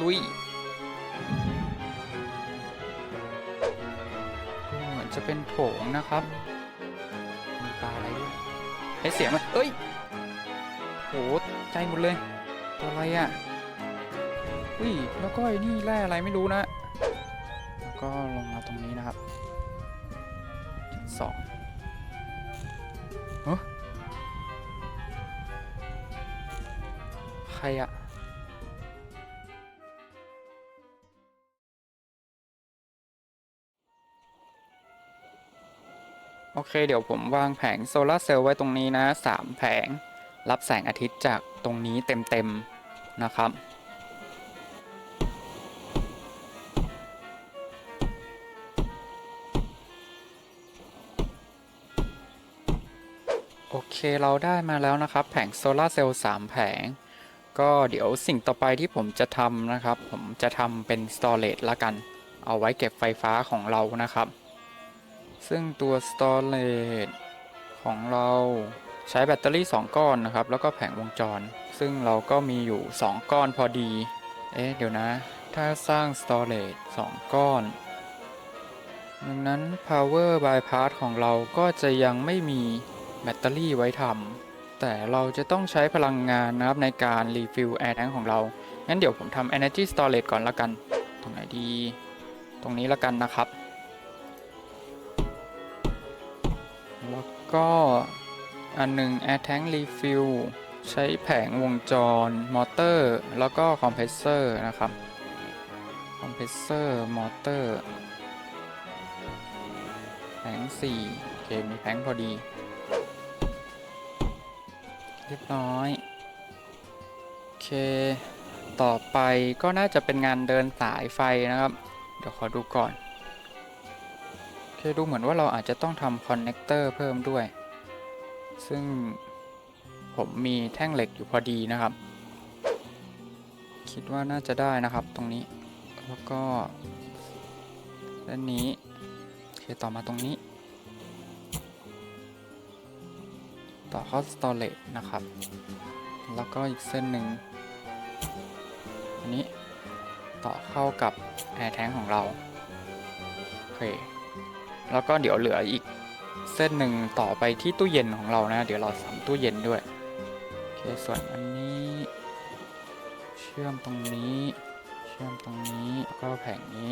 ลุยเหมือนจะเป็นโถงนะครับมีปลาอะไรด้วยไอเสียงมันเอ้ยโหใจหมดเลยตัวอะไรอะอุ้ยแล้วก็ไอ้นี่แร่อะไรไม่รู้นะ แล้วก็ลงมาตรงนี้นะครับสองเฮ้ใครอะ โอเค เดี๋ยวผมวางแผงโซลาเซลล์ไว้ตรงนี้นะสามแผง รับแสงอาทิตย์จากตรงนี้เต็มๆนะครับ โอเคเราได้มาแล้วนะครับ แผงโซลาเซลล์3แผง ก็เดี๋ยวสิ่งต่อไปที่ผมจะทำนะครับ ผมจะทำเป็น storage ละกัน เอาไว้เก็บไฟฟ้าของเรานะครับ ซึ่งตัว storage ของเราใช้แบตเตอรี่ 2 ก้อนนะครับ แล้วก็แผงวงจร ซึ่งเราก็มีอยู่ 2 ก้อนพอดี เอ๊ะ เดี๋ยวนะ ถ้าสร้าง storage 2 ก้อน ดังนั้น power bypass ของเราก็จะยังไม่มีแบตเตอรี่ไว้ทำ แต่เราจะต้องใช้พลังงานนะครับในการ refill air tank ของเรา งั้นเดี๋ยวผมทำ energy storage ก่อนละกัน ตรงไหนดี ตรงนี้ละกันนะครับ ก็อันหนึ่ง air tank refill ใช้แผงวงจร มอเตอร์ แล้วก็คอมเพรสเซอร์นะครับ คอมเพรสเซอร์ มอเตอร์ แผง4โอเค มีแผงพอดี เรียบร้อย โอเค ต่อไปก็น่าจะเป็นงานเดินสายไฟนะครับ เดี๋ยวขอดูก่อน โอเคดูเหมือนว่าเราอาจจะต้องทำคอนเนคเตอร์เพิ่มด้วย ซึ่งผมมีแท่งเหล็กอยู่พอดีนะครับ คิดว่าน่าจะได้นะครับตรงนี้ แล้วก็ด้านนี้โอเคต่อมาตรงนี้ ต่อเข้า storage นะครับ แล้วก็อีกเส้นหนึ่งอันนี้ต่อเข้ากับ air tank ของเรา โอเค แล้วก็เดี๋ยวเหลืออีกเส้นหนึ่งต่อไปที่ตู้เย็นของเรานะ เดี๋ยวเราสามตู้เย็นด้วย โอเค ส่วนอันนี้ เชื่อมตรงนี้ เชื่อมตรงนี้แล้วก็แผงนี้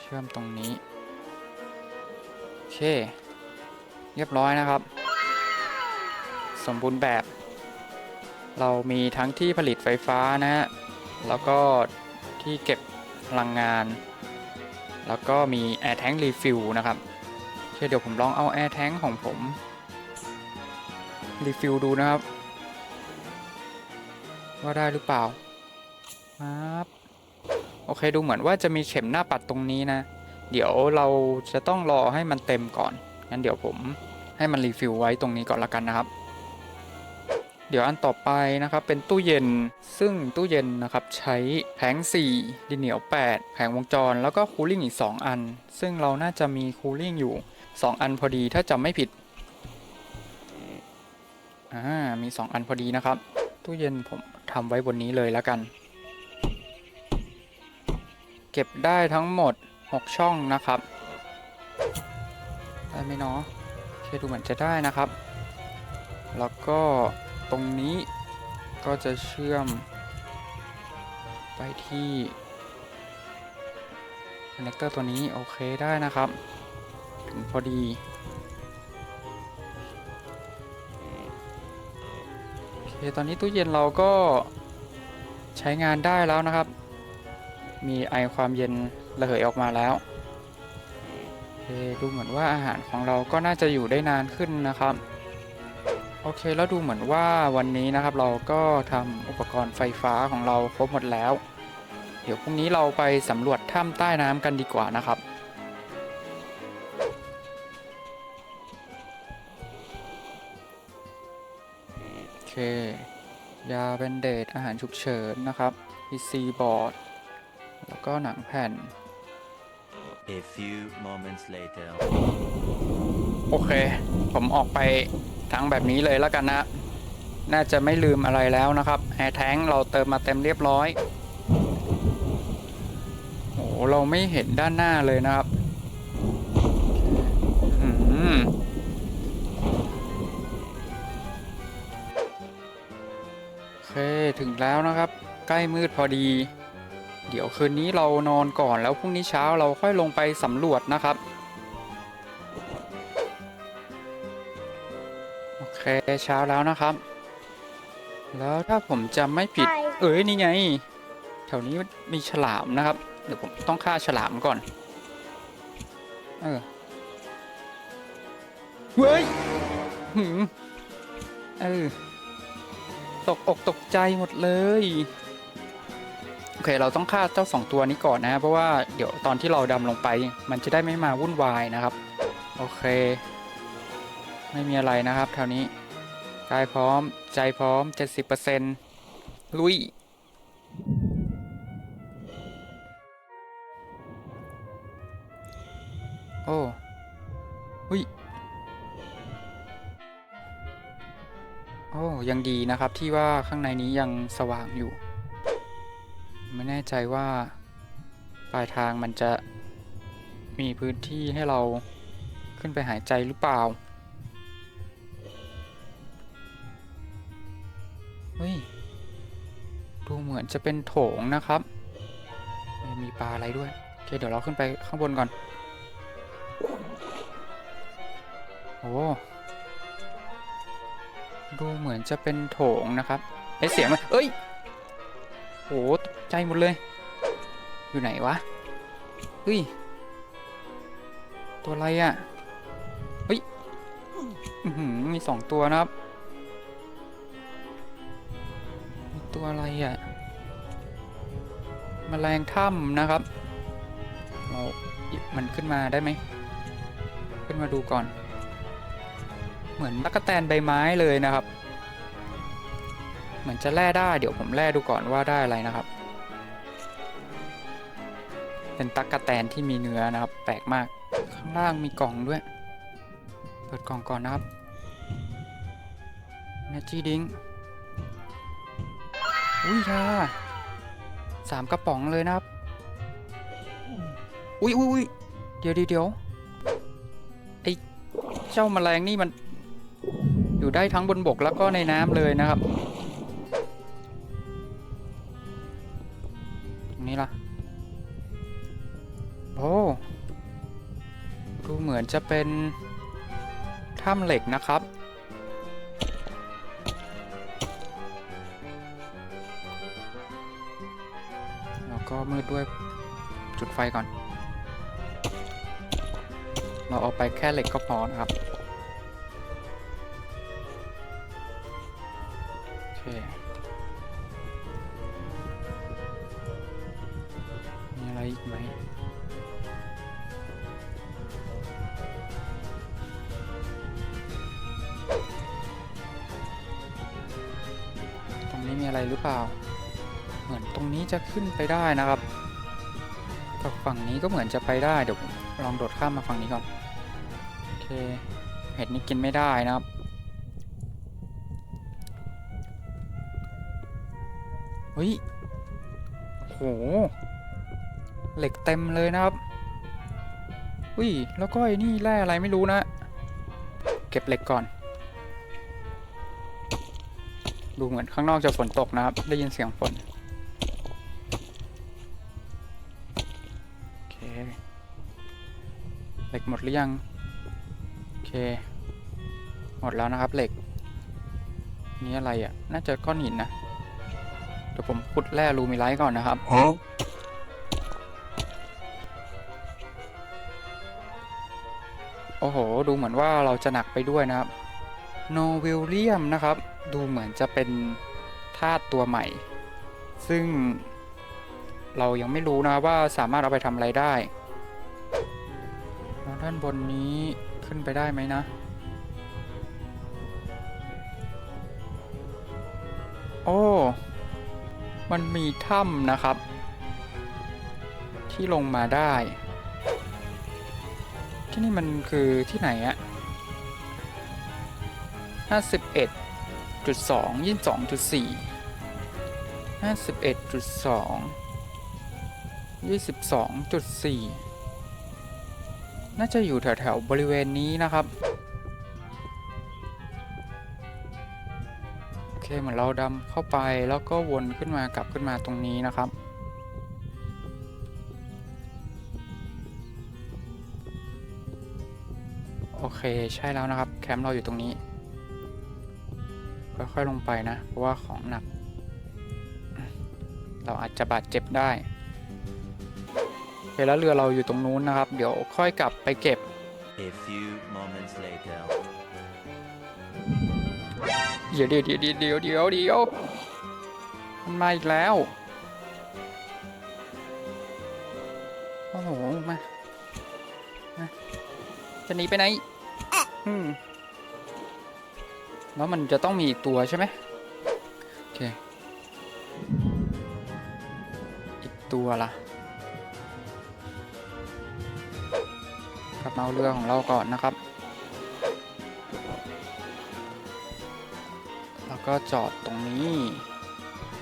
เชื่อมตรงนี้ โอเค เรียบร้อยนะครับ สมบูรณ์แบบ เรามีทั้งที่ผลิตไฟฟ้านะฮะ แล้วก็ที่เก็บพลังงาน แล้วก็มี Air Tank Refill นะครับ เคเดี๋ยวผมลองเอาแอร์แท้งของผม รีฟิลดูนะครับ ว่าได้หรือเปล่าครับโอเคดูเหมือนว่าจะมีเข็มหน้าปัดตรงนี้นะ เดี๋ยวเราจะต้องรอให้มันเต็มก่อนงั้นเดี๋ยวผมให้มันรีฟิลไว้ตรงนี้ก่อนละกันนะครับ เดี๋ยวอันต่อไปนะครับเป็นตู้เย็น ซึ่งตู้เย็นนะครับใช้แผง4ดินเหนียว 8 แผงวงจร แล้วก็คูลิ่งอีก 2 อัน ซึ่งเราน่าจะมีคูลิ่งอยู่ 2 อันพอดีถ้าจำไม่ผิดอ่ามี 2 อันพอดีนะครับ ตู้เย็นผมทำไว้บนนี้เลยแล้วกัน เก็บได้ทั้งหมด 6 ช่องนะครับได้ไหมเนาะโอเคดูเหมือนจะได้นะครับ แล้วก็ ตรงนี้ก็จะเชื่อมไปที่คอนเนคเตอร์ตัวนี้โอเคได้นะครับ ถึงพอดี โอเค ตอนนี้ตู้เย็นเราก็ใช้งานได้แล้วนะครับ มีไอความเย็นระเหยออกมาแล้วโอเคดูเหมือนว่าอาหารของเราก็น่าจะอยู่ได้นานขึ้นนะครับ โอเคแล้วดูเหมือนว่าวันนี้นะครับเราก็ทำอุปกรณ์ไฟฟ้าของเราครบหมดแล้ว เดี๋ยวพรุ่งนี้เราไปสำรวจถ้ำใต้น้ำกันดีกว่านะครับโอเค ยาเบนเดตอาหารฉุกเฉินนะครับ PC บอร์ดแล้วก็หนังแผ่น A few moments later. โอเค ผมออกไปทางแบบนี้เลยแล้วกันนะ น่าจะไม่ลืมอะไรแล้วนะครับแอร์แท้งเราเติมมาเต็มเรียบร้อยโอ้เราไม่เห็นด้านหน้าเลยนะครับโอเคถึงแล้วนะครับ ใกล้มืดพอดี เดี๋ยวคืนนี้เรานอนก่อนแล้วพรุ่งนี้เช้าเราค่อยลงไปสำรวจนะครับ โอเคเช้าแล้วนะครับ แล้วถ้าผมจำไม่ผิดใช่เอ้ยนี่ไง แถวนี้มีฉลามนะครับ เดี๋ยวผมต้องฆ่าฉลามก่อน เออ เฮ้ยหืมเออ ตกอกตกใจหมดเลย โอเค เราต้องฆ่าเจ้าสองตัวนี้ก่อนนะ เพราะว่าเดี๋ยวตอนที่เราดำลงไป มันจะได้ไม่มาวุ่นวายนะครับ โอเค ไม่มีอะไรนะครับแถวนี้กายพร้อมใจพร้อม 70%ลุย โอ้หุยโอ้ยังดีนะครับที่ว่าข้างในนี้ยังสว่างอยู่ ไม่แน่ใจว่า ปลายทางมันจะมีพื้นที่ให้เราขึ้นไปหายใจหรือเปล่า ฮ้ย ดูเหมือนจะเป็นโถงนะครับม,มีปลาอะไรด้วย โอเค เดี๋ยวเราขึ้นไปข้างบนก่อน โอ้ ดูเหมือนจะเป็นโถงนะครับไอเสียงมันเอ้ยโหตกใจหมดเลย อยู่ไหนวะ เฮ้ย ตัวอะไรอะ่ะ เฮ้ยมีสองตัวนะครับ แมลงถ้ำนะครับเราหยิบมันขึ้นมาได้ไหม ขึ้นมาดูก่อน เหมือนตักแตนใบไม้เลยนะครับ เหมือนจะแล่ได้ เดี๋ยวผมแล่ดูก่อนว่าได้อะไรนะครับ เป็นตักแตนที่มีเนื้อนะครับ แปลกมาก ข้างล่างมีกล่องด้วย เปิดกล่องก่อนนะครับนาจีดิงอุ้ยยา สามกระป๋องเลยนะครับ อุ้ยอุ้ยอุ้ยเดี๋ยวเดี๋ยวเดี๋ยวไอเจ้าแมลงนี่มัน อยู่ได้ทั้งบนบกแล้วก็ในน้ำเลยนะครับตรงนี้ล่ะ โอ้ดูเหมือนจะเป็นถ้ำเหล็กนะครับ ก็มืดด้วยจุดไฟก่อน เราเอาไปแค่เหล็กก็พอนะครับ โอเค มีอะไรอีกไหมตรงนี้มีอะไรหรือเปล่า ตรงนี้จะขึ้นไปได้นะครับกับฝั่งนี้ก็เหมือนจะไปได้เดี๋ยวลองโดดข้ามมาฝั่งนี้ก่อนโอเคเห็ดนี้กินไม่ได้นะครับเฮ้ยโหเหล็กเต็มเลยนะครับอุ้ยแล้วก็ไอ้นี่แร่อะไรไม่รู้นะ เก็บเหล็กก่อน ดูเหมือนข้างนอกจะฝนตกนะครับ ได้ยินเสียงฝน เหล็กหมดหรือยัง โอเค หมดแล้วนะครับเหล็ก นี่อะไรอะ่ะ น่าจะก้อนหินนะ เดี๋ยวผมขุดแร่ลูมิไลท์ก่อนนะครับ Huh? โอ้โห ดูเหมือนว่าเราจะหนักไปด้วยนะครับ โนวิลเลียมนะครับ ดูเหมือนจะเป็นธาตุตัวใหม่ ซึ่งเรายังไม่รู้นะว่าสามารถเอาไปทำอะไรได้แล้ว ด้านบนนี้ขึ้นไปได้ไหมนะ โอ้ มันมีถ้ำนะครับ ที่ลงมาได้ ที่นี่มันคือที่ไหนอะ51.2 22.4 51.2 22.4 น่าจะอยู่แถวๆบริเวณนี้นะครับ โอเคเหมือนเราดำเข้าไปแล้วก็วนขึ้นมากลับขึ้นมาตรงนี้นะครับโอเคใช่แล้วนะครับ แคมป์เราอยู่ตรงนี้ ค่อยๆลงไปนะ เพราะว่าของหนัก เราอาจจะบาดเจ็บได้ เคแล้วเรือเราอยู่ตรงนู้นนะครับ เดี๋ยวค่อยกลับไปเก็บ A few moments later. เดี๋ยวเดี๋ยวเดี๋ยวเดี๋ยวเดี๋ยวเดี๋ยวเดี๋ยวมันมาอีกแล้ว โอ้โห มามาจะหนีไปไหน อืม แล้วมันจะต้องมีอีกตัวใช่ไหมโอเค อีกตัวล่ะ กลับมาเอาเรือของเราก่อนนะครับ แล้วก็จอดตรงนี้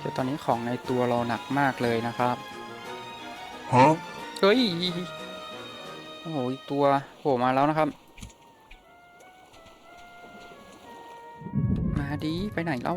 คือตอนนี้ของในตัวเราหนักมากเลยนะครับ Huh? เฮ้ย โอ้โหอีกตัวโผล่มาแล้วนะครับ มาดีไปไหนเล่า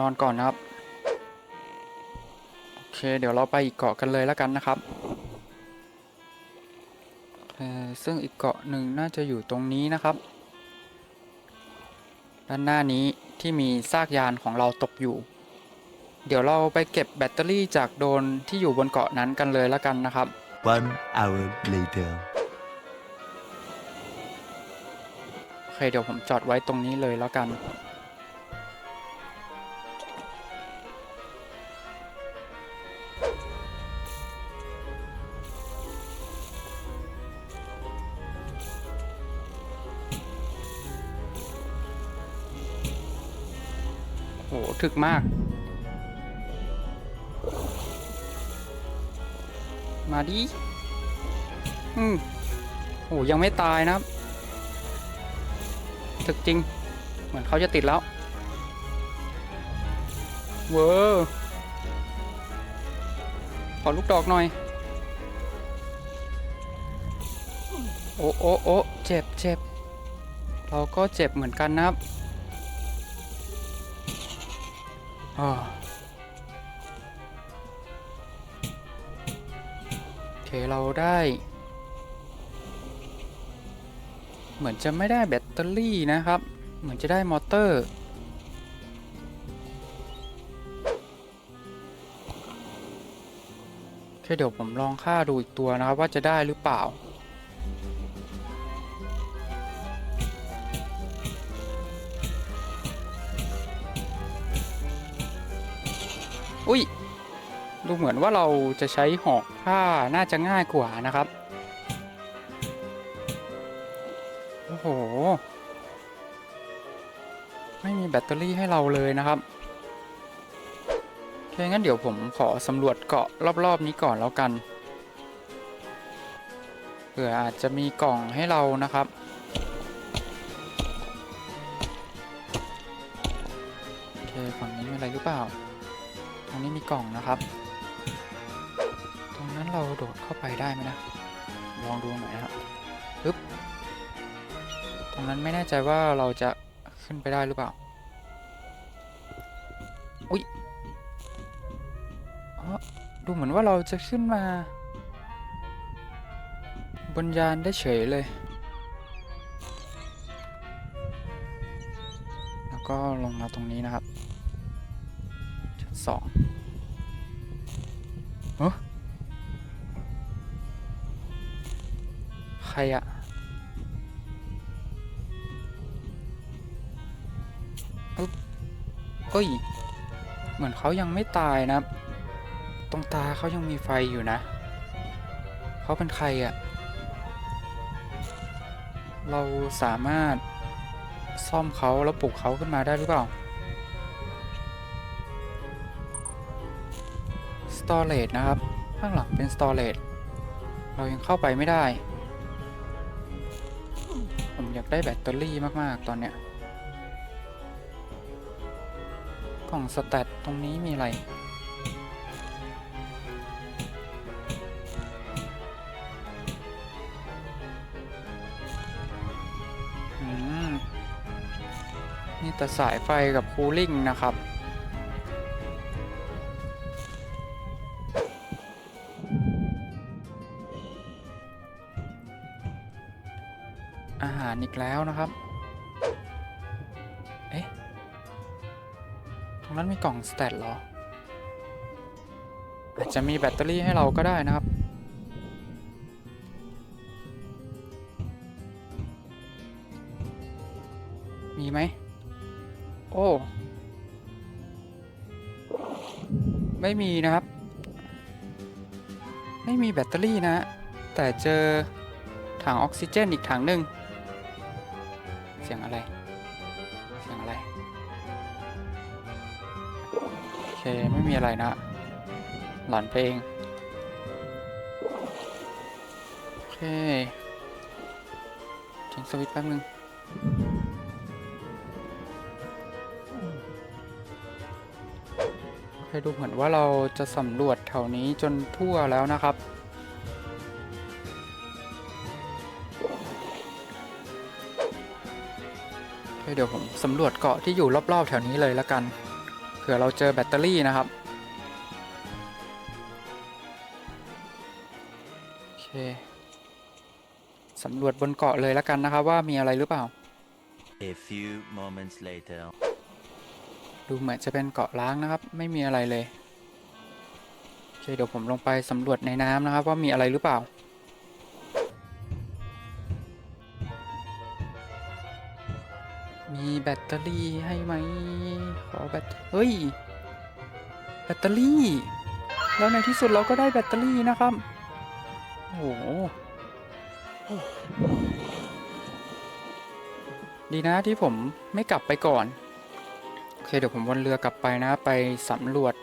นอนก่อนนะครับ โอเค เดี๋ยวเราไปอีกเกาะกันเลยแล้วกันนะครับเอ่อซึ่งอีกเกาะหนึ่งน่าจะอยู่ตรงนี้นะครับ ด้านหน้านี้ที่มีซากยานของเราตกอยู่ เดี๋ยวเราไปเก็บแบตเตอรี่จากโดรนที่อยู่บนเกาะนั้นกันเลยแล้วกันนะครับ One hour later. โอเคเดี๋ยวผมจอดไว้ตรงนี้เลยแล้วกัน โหถึกมาก มาดิ อืมโหยังไม่ตายนะครับ ถึกจริง เหมือนเขาจะติดแล้ว เวอร์ขอลูกดอกหน่อย โอ้โอ้โอ้เจ็บเจ็บเราก็เจ็บเหมือนกันนะครับ โอเคเราได้ เหมือนจะไม่ได้แบตเตอรี่นะครับ เหมือนจะได้มอเตอร์โอเคเดี๋ยวผมลองค่าดูอีกตัวนะครับว่าจะได้หรือเปล่า อุ้ย ดูเหมือนว่าเราจะใช้หอกผ้าน่าจะง่ายกว่านะครับ โอ้โห ไม่มีแบตเตอรี่ให้เราเลยนะครับโอเคงั้นเดี๋ยวผมขอสำรวจเกาะรอบๆนี้ก่อนแล้วกันเผื่ออาจจะมีกล่องให้เรานะครับโอเคฝั่งนี้มีอะไรหรือเปล่า ตรงนี้มีกล่องนะครับ ตรงนั้นเราโดดเข้าไปได้ไหมนะ ลองดูหน่อยนะครับปึ๊บ ตรงนั้นไม่แน่ใจว่าเราจะขึ้นไปได้หรือเปล่า อุ๊ยอ๋อดูเหมือนว่าเราจะขึ้นมา บนยานได้เฉยเลยแล้วก็ลงมาตรงนี้นะครับชั้นสอง ฮ้ใครอะเอ้ยเหมือนเขายังไม่ตายนะ ตรงตาเขายังมีไฟอยู่นะ เขาเป็นใครอะเราสามารถซ่อมเขาแล้วปลุกเขาขึ้นมาได้หรือเปล่า ตอเรจนะครับ ข้างหลังเป็นสตอเรจเรายังเข้าไปไม่ได้ ผมอยากได้แบตเตอรี่มาก ๆ ตอนเนี้ย กล่องสแตทตรงนี้มีอะไรมนี่แต่สายไฟกับคูลิ่งนะครับ แล้วนะครับ เอ๊ะ ตรงนั้นมีกล่องสแตทเหรอ อาจจะมีแบตเตอรี่ให้เราก็ได้นะครับ มีไหม โอ้ ไม่มีนะครับ ไม่มีแบตเตอรี่นะ แต่เจอถังออกซิเจนอีกถังหนึ่ง ไม่มีอะไรนะ หลอนเพลงโอเคทิ้งสวิตช์แป๊บนึงโอเคดูเหมือนว่าเราจะสำรวจแถวนี้จนทั่วแล้วนะครับโอเคเดี๋ยวผมสำรวจเกาะที่อยู่รอบๆแถวนี้เลยละกัน ผื่อเราเจอแบตเตอรี่นะครับ โอเคสำรวจบนเกาะเลยละกันนะครับว่ามีอะไรหรือเปล่า A few moments later. ดูเหมือนจะเป็นเกาะล้างนะครับ ไม่มีอะไรเลย โอเค เดี๋ยวผมลงไปสำรวจในน้ำนะครับ ว่ามีอะไรหรือเปล่า มีแบตเตอรี่ให้ไหม ขอแบต เฮ้ย แบตเตอรี่ แล้วในที่สุดเราก็ได้แบตเตอรี่นะครับ โอ้โห ดีนะที่ผมไม่กลับไปก่อน โอเคเดี๋ยวผมวนเรือกลับไปนะ ไปสำรวจ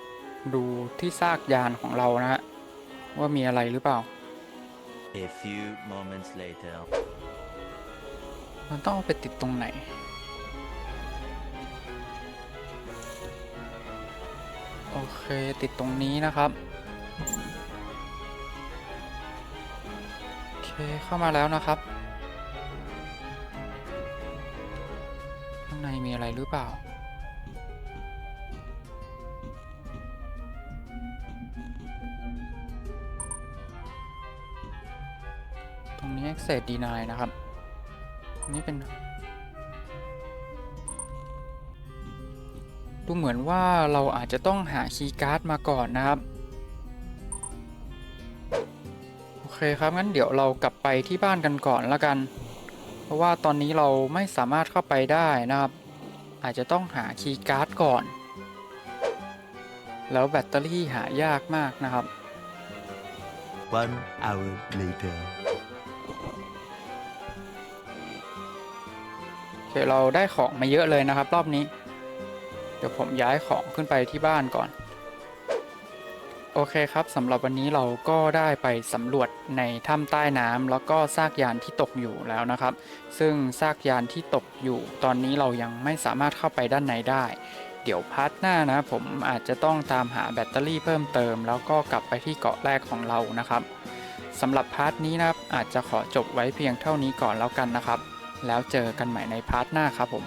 ดูที่ซากยานของเรานะฮะ ว่ามีอะไรหรือเปล่า A few moments later. มันต้องเอาไปติดตรงไหน โอเค ติดตรงนี้นะครับ โอเค เข้ามาแล้วนะครับ ข้างในมีอะไรหรือเปล่า ตรงนี้ access deny นะครับนนี้เป็น ดูเหมือนว่าเราอาจจะต้องหาคีย์การ์ดมาก่อนนะครับ โอเคครับ งั้นเดี๋ยวเรากลับไปที่บ้านกันก่อนละกัน เพราะว่าตอนนี้เราไม่สามารถเข้าไปได้นะครับ อาจจะต้องหาคีย์การ์ดก่อน แล้วแบตเตอรี่หายากมากนะครับ One hour later. โอเคเราได้ของมาเยอะเลยนะครับ รอบนี้เดี๋ยวผมย้ายของขึ้นไปที่บ้านก่อน โอเคครับสำหรับวันนี้เราก็ได้ไปสำรวจในถ้ำใต้น้ำแล้วก็ซากยานที่ตกอยู่แล้วนะครับ ซึ่งซากยานที่ตกอยู่ ตอนนี้เรายังไม่สามารถเข้าไปด้านในได้ เดี๋ยวพาร์ทหน้านะผมอาจจะต้องตามหาแบตเตอรี่เพิ่มเติม แล้วก็กลับไปที่เกาะแรกของเรานะครับสำหรับพาร์ทนี้นะครับอาจจะขอจบไว้เพียงเท่านี้ก่อนแล้วกันนะครับ แล้วเจอกันใหม่ในพาร์ทหน้าครับผม